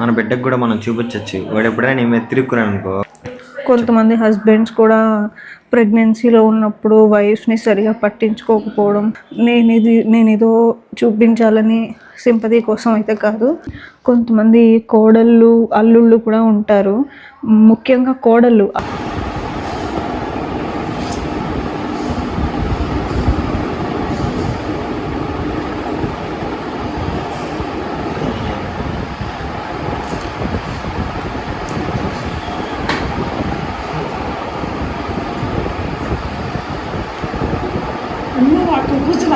మన బిడ్డకు కూడా మనం చూపించవచ్చు వాడు ఎప్పుడైనా నీ తిరుగుకున్నాను అనుకో కొంతమంది హస్బెండ్స్ కూడా ప్రెగ్నెన్సీలో ఉన్నప్పుడు వైఫ్ని సరిగా పట్టించుకోకపోవడం నేను ఇది నేను ఏదో చూపించాలని సింపతి కోసం అయితే కాదు. కొంతమంది కోడళ్ళు అల్లుళ్ళు కూడా ఉంటారు. ముఖ్యంగా కోడళ్ళు.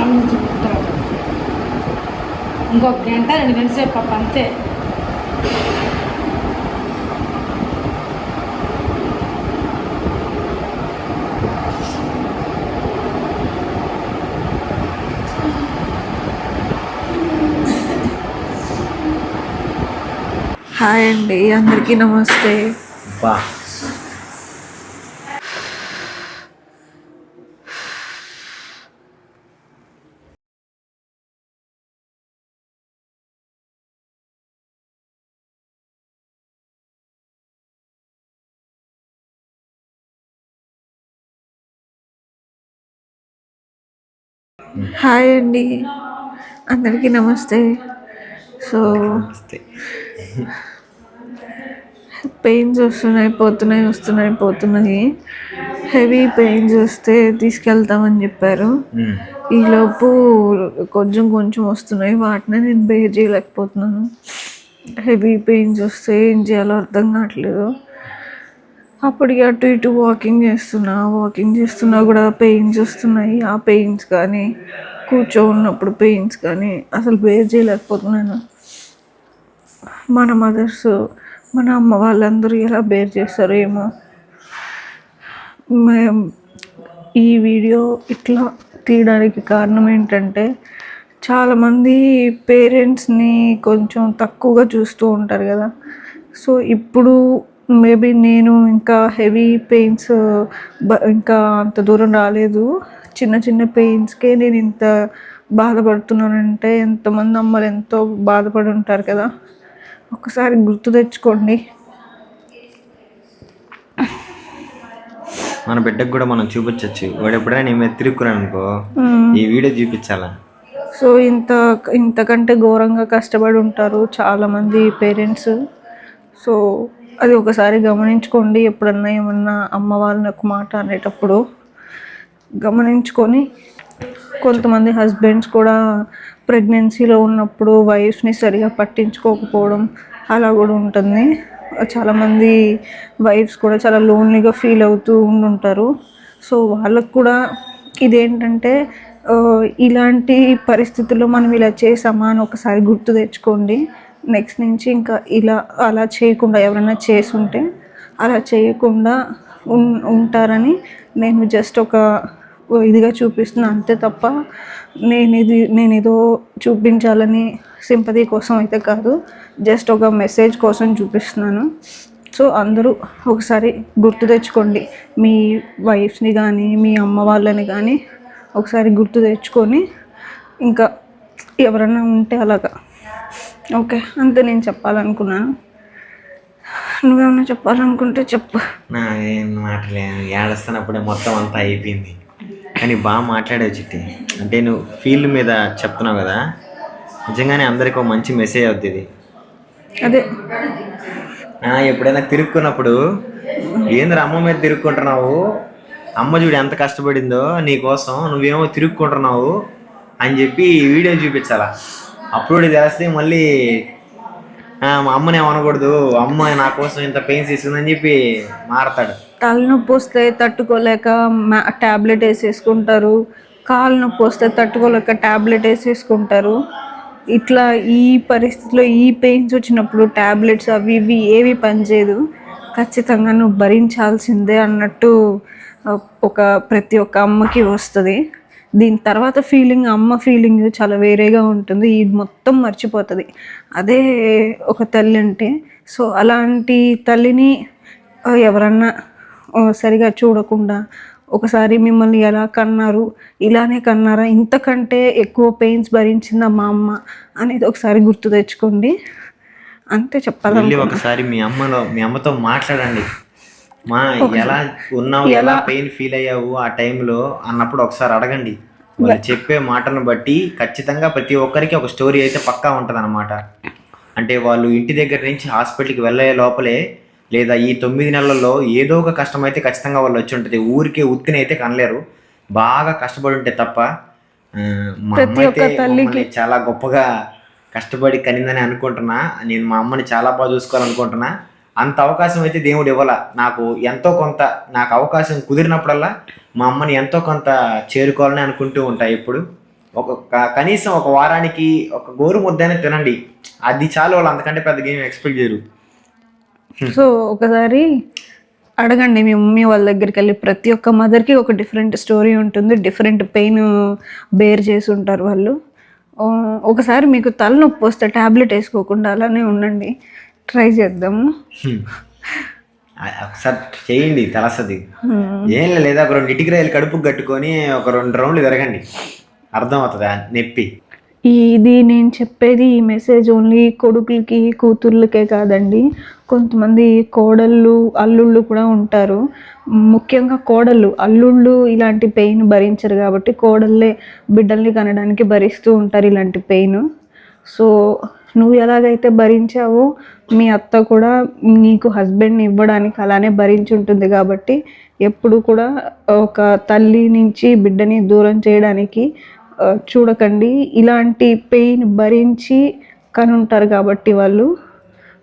అమ్మ చూపుతారు ఇంకొక గంట రెండు గంటల సేపు పాప అంతే. హాయ్ అండి అందరికీ నమస్తే. బా. హాయ్ అండి. అందరికీ నమస్తే. సో పెయిన్స్ వస్తున్నాయి పోతున్నాయి వస్తున్నాయి పోతున్నాయి. హెవీ పెయిన్స్ వస్తే తీసుకెళ్తామని చెప్పారు. ఈలోపు కొంచెం కొంచెం వస్తున్నాయి. వాటిని నేను బేర్ చేయలేకపోతున్నాను. హెవీ పెయిన్స్ వస్తే ఏం చేయాలో అర్థం కావట్లేదు. అప్పటికి అటు ఇటు వాకింగ్ చేస్తున్నా వాకింగ్ చేస్తున్నా కూడా పెయిన్స్ వస్తున్నాయి. ఆ పెయిన్స్ కానీ కూర్చో ఉన్నప్పుడు పెయిన్స్ కానీ అసలు బేర్ చేయలేకపోతున్నాను. మన మదర్స్ మన అమ్మ వాళ్ళందరూ ఎలా బేర్ చేస్తారో ఏమో. ఈ వీడియో ఇట్లా తీయడానికి కారణం ఏంటంటే చాలామంది పేరెంట్స్ని కొంచెం తక్కువగా చూస్తూ ఉంటారు కదా. సో ఇప్పుడు మేబీ నేను ఇంకా హెవీ పెయిన్స్ ఇంకా అంత దూరం రాలేదు. చిన్న చిన్న పెయిన్స్కే నేను ఇంత బాధపడుతున్నానంటే ఎంతమంది అమ్మలు ఎంతో బాధపడి ఉంటారు కదా. ఒకసారి గుర్తు తెచ్చుకోండి. మన బిడ్డకు కూడా మనం చూపించవచ్చు వాడు ఎప్పుడైనా నీ మీద తిరుగుకున్నాను అనుకో ఈ వీడియో చూపించాలా? సో ఇంత ఇంతకంటే ఘోరంగా కష్టపడి ఉంటారు చాలామంది పేరెంట్స్. సో అది ఒకసారి గమనించుకోండి ఎప్పుడన్నా ఏమన్నా అమ్మ వాళ్ళని ఒక మాట అనేటప్పుడు గమనించుకొని కొంతమంది హస్బెండ్స్ కూడా ప్రెగ్నెన్సీలో ఉన్నప్పుడు వైఫ్ని సరిగా పట్టించుకోకపోవడం అలా కూడా ఉంటుంది. చాలామంది వైఫ్స్ కూడా చాలా లోన్లీగా ఫీల్ అవుతూ ఉండుంటారు. సో వాళ్ళకు కూడా ఇదేంటంటే ఇలాంటి పరిస్థితుల్లో మనం ఇలా చేసామా అని ఒకసారి గుర్తు తెచ్చుకోండి. నెక్స్ట్ నుంచి ఇంకా ఇలా అలా చేయకుండా ఎవరైనా చేసుంటే అలా చేయకుండా ఉన్ ఉంటారని నేను జస్ట్ ఒక ఇదిగా చూపిస్తున్నా. అంతే తప్ప నేను ఇది నేను ఏదో చూపించాలని సింపతి కోసం అయితే కాదు జస్ట్ ఒక మెసేజ్ కోసం చూపిస్తున్నాను. సో అందరూ ఒకసారి గుర్తు తెచ్చుకోండి. మీ వైఫ్ని కానీ మీ అమ్మ వాళ్ళని కానీ ఒకసారి గుర్తు తెచ్చుకొని ఇంకా ఎవరైనా ఉంటే అలాగా ఓకే అంతే నేను చెప్పాలనుకున్నాను నువ్వేమైనా చెప్పాలనుకుంటే చెప్పు. నా ఏం మాటలేదు ఏడుస్తున్నప్పుడే మొత్తం అంతా అయిపోయింది. కానీ బాగా మాట్లాడావు చిట్టి. అంటే నువ్వు ఫీల్డ్ మీద చెప్తున్నావు కదా నిజంగానే అందరికి ఒక మంచి మెసేజ్ అవుతుంది అదే. ఎప్పుడైనా తిరుక్కున్నప్పుడు ఏంద్ర అమ్మ మీద తిరుక్కుంటున్నావు? అమ్మ చూడు ఎంత కష్టపడిందో నీకోసం నువ్వేమో తిరుక్కుంటున్నావు అని చెప్పి ఈ వీడియో చూపించాలా? అప్పుడు చేస్తే మళ్ళీ మా అమ్మని ఏమనకూడదు అమ్మ నా కోసం ఇంత పెయిన్స్ ఇస్తుందని చెప్పి మారతాడు. తలనొప్పి వస్తే తట్టుకోలేక టాబ్లెట్ వేసేసుకుంటారు. కాలు నొప్పి వస్తే తట్టుకోలేక టాబ్లెట్ వేసేసుకుంటారు. ఇట్లా ఈ పరిస్థితిలో ఈ పెయిన్స్ వచ్చినప్పుడు టాబ్లెట్స్ అవి ఇవి ఏవి పనిచేయదు ఖచ్చితంగా నువ్వు భరించాల్సిందే అన్నట్టు ఒక ప్రతి ఒక్క అమ్మకి వస్తుంది. దీని తర్వాత ఫీలింగ్ అమ్మ ఫీలింగ్ చాలా వేరేగా ఉంటుంది. ఇది మొత్తం మర్చిపోతుంది. అదే ఒక తల్లి అంటే సో అలాంటి తల్లిని ఎవరన్నా సరిగా చూడకుండా ఒకసారి మిమ్మల్ని ఎలా కన్నారు ఇలానే కన్నారా ఇంతకంటే ఎక్కువ పెయిన్స్ భరించిందా మా అమ్మ అనేది ఒకసారి గుర్తు తెచ్చుకోండి. అంతే చెప్పాలి ఒకసారి మీ అమ్మలో మీ అమ్మతో మాట్లాడండి. మా ఎలా ఉన్నావు ఎలా పెయిన్ ఫీల్ అయ్యావు ఆ టైంలో అన్నప్పుడు ఒకసారి అడగండి. వాళ్ళు చెప్పే మాటను బట్టి ఖచ్చితంగా ప్రతి ఒక్కరికి ఒక స్టోరీ అయితే పక్కా ఉంటుంది అంటే వాళ్ళు ఇంటి దగ్గర నుంచి హాస్పిటల్కి వెళ్ళే లోపలే లేదా ఈ తొమ్మిది నెలల్లో ఏదో ఒక కష్టం అయితే ఖచ్చితంగా వాళ్ళు వచ్చి ఉంటుంది. ఊరికే ఉత్తిని అయితే కనలేరు. బాగా కష్టపడి ఉంటే తప్ప మా అమ్మ అయితే మమ్మల్ని చాలా గొప్పగా కష్టపడి కనిందని అనుకుంటున్నా. నేను మా అమ్మని చాలా బాగా చూసుకోవాలనుకుంటున్నా. అంత అవకాశం అయితే దేవుడు ఇవ్వాల? నాకు ఎంతో కొంత నాకు అవకాశం కుదిరినప్పుడల్లా మా అమ్మని ఎంతో కొంత చేరుకోవాలని అనుకుంటూ ఉంటాయి ఇప్పుడు ఒక కనీసం ఒక వారానికి ఒక గోరు ముద్దనే తినండి. అది చాలు వాళ్ళు అంతకంటే పెద్దగా ఏమి ఎక్స్పెక్ట్ చేయరు. సో ఒకసారి అడగండి మీ మమ్మీ వాళ్ళ దగ్గరికి వెళ్ళి ప్రతి ఒక్క మదర్కి ఒక డిఫరెంట్ స్టోరీ ఉంటుంది. డిఫరెంట్ పెయిన్ బేర్ చేసి ఉంటారు వాళ్ళు. ఒకసారి మీకు తలనొప్పి వస్తే ట్యాబ్లెట్ వేసుకోకుండా అలానే ఉండండి. ట్రై చేద్దాము. ఒకసారి చేయండి తలసది. ఏం లేదా ఒక రెండు ఇటుకరాయలు కడుపుకు కట్టుకొని ఒక రెండు రౌండ్లు తిరగండి అర్థం అవుతుంది నొప్పి. ఇది నేను చెప్పేది ఈ మెసేజ్ ఓన్లీ కొడుకులకి కూతుర్లకే కాదండి. కొంతమంది కోడళ్ళు అల్లుళ్ళు కూడా ఉంటారు. ముఖ్యంగా కోడళ్ళు. అల్లుళ్ళు ఇలాంటి పెయిన్ భరించరు కాబట్టి కోడళ్ళే బిడ్డల్ని కనడానికి భరిస్తూ ఉంటారు ఇలాంటి పెయిన్ సో నువ్వు ఎలాగైతే భరించావో మీ అత్త కూడా నీకు హస్బెండ్ని ఇవ్వడానికి అలానే భరించి ఉంటుంది కాబట్టి ఎప్పుడు కూడా ఒక తల్లి నుంచి బిడ్డని దూరం చేయడానికి చూడకండి. ఇలాంటి పెయిన్ భరించి కనుంటారు కాబట్టి వాళ్ళు.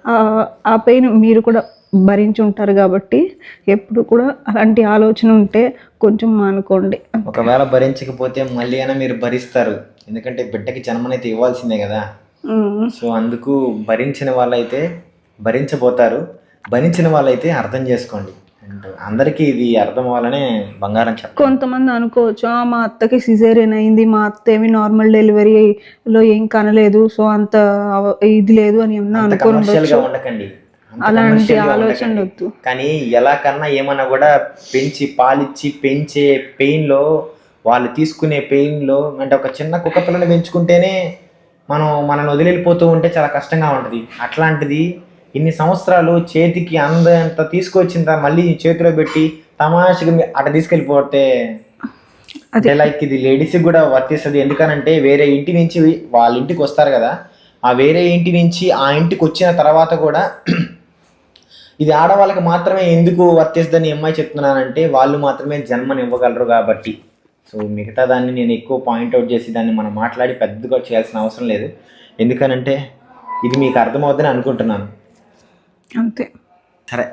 ఆ, పెయిన్ మీరు కూడా భరించి ఉంటారు కాబట్టి ఎప్పుడు కూడా అలాంటి ఆలోచన ఉంటే కొంచెం మానుకోండి. ఒకవేళ భరించకపోతే మళ్ళీ అయినా మీరు భరిస్తారు. ఎందుకంటే బిడ్డకి జన్మనైతే ఇవ్వాల్సిందే కదా. సో అందుకు భరించిన వాళ్ళైతే భరించబోతారు. భరించిన వాళ్ళైతే అర్థం చేసుకోండి. అండ్ అందరికీ ఇది అర్థం అవ్వాలనే బంగారం చెప్పాలి. కొంతమంది అనుకోవచ్చు "ఆ, మా అత్తకి సిజేరియన్ అయింది మా అత్త ఏమి నార్మల్ డెలివరీలో ఏం కనలేదు సో అంత ఇది లేదు అని ఏమన్నా ఉండకండి. అలాంటి ఉండకండి. వద్దు కానీ ఎలా కన్నా ఏమన్నా కూడా పెంచి పాలిచ్చి పెంచే పెయిన్లో వాళ్ళు తీసుకునే పెయిన్లో అంటే ఒక చిన్న కుక్క పిల్లని పెంచుకుంటేనే మనం మనల్ని వదిలిపోతూ ఉంటే చాలా కష్టంగా ఉంటుంది. అట్లాంటిది ఇన్ని సంవత్సరాలు చేతికి అందంత తీసుకొచ్చిన తర్వాత మళ్ళీ చేతిలో పెట్టి తమాషగా అట తీసుకెళ్ళిపోతే అంటే లైక్ ఇది లేడీస్ కూడా వర్తిస్తుంది. ఎందుకనంటే వేరే ఇంటి నుంచి వాళ్ళ ఇంటికి వస్తారు కదా ఆ వేరే ఇంటి నుంచి ఆ ఇంటికి వచ్చిన తర్వాత కూడా ఇది ఆడవాళ్ళకి మాత్రమే ఎందుకు వర్తిస్తుందని అమ్మాయి చెప్తున్నానంటే వాళ్ళు మాత్రమే జన్మనివ్వగలరు కాబట్టి. సో మిగతా దాన్ని నేను ఎక్కువ పాయింట్అవుట్ చేసి దాన్ని మనం మాట్లాడి పెద్దగా చేయాల్సిన అవసరం లేదు. ఎందుకనంటే ఇది మీకు అర్థమవుతుందని అనుకుంటున్నాను. అంతే. సరే.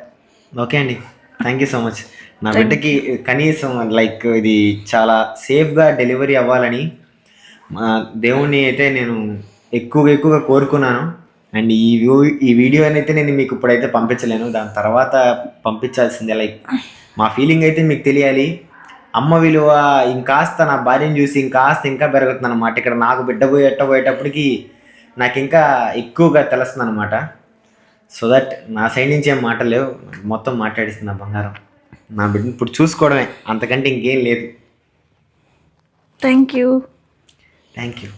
ఓకే అండి. థ్యాంక్ యూ సో మచ్ నా బిడ్డకి కనీసం లైక్ ఇది చాలా సేఫ్గా డెలివరీ అవ్వాలని మా దేవుణ్ణి అయితే నేను ఎక్కువగా ఎక్కువగా కోరుకున్నాను. అండ్ ఈ వ్యూ ఈ వీడియో అయితే నేను మీకు ఇప్పుడైతే పంపించలేను. దాని తర్వాత పంపించాల్సిందే లైక్ మా ఫీలింగ్ అయితే మీకు తెలియాలి. అమ్మ విలువ ఇంకాస్త నా భార్యను చూసి ఇంకాస్త ఇంకా పెరుగుతుంది అనమాట ఇక్కడ నాకు బిడ్డ పోయేట పోయేటప్పటికి నాకు ఇంకా ఎక్కువగా తెలుస్తుంది అనమాట సో దట్ నా సైడ్ నుంచి ఏం మాట లేవు. మొత్తం మాట్లాడిస్తుంది నా బంగారం. నా బిడ్డని ఇప్పుడు చూసుకోవడమే. అంతకంటే ఇంకేం లేదు. Thank you thank you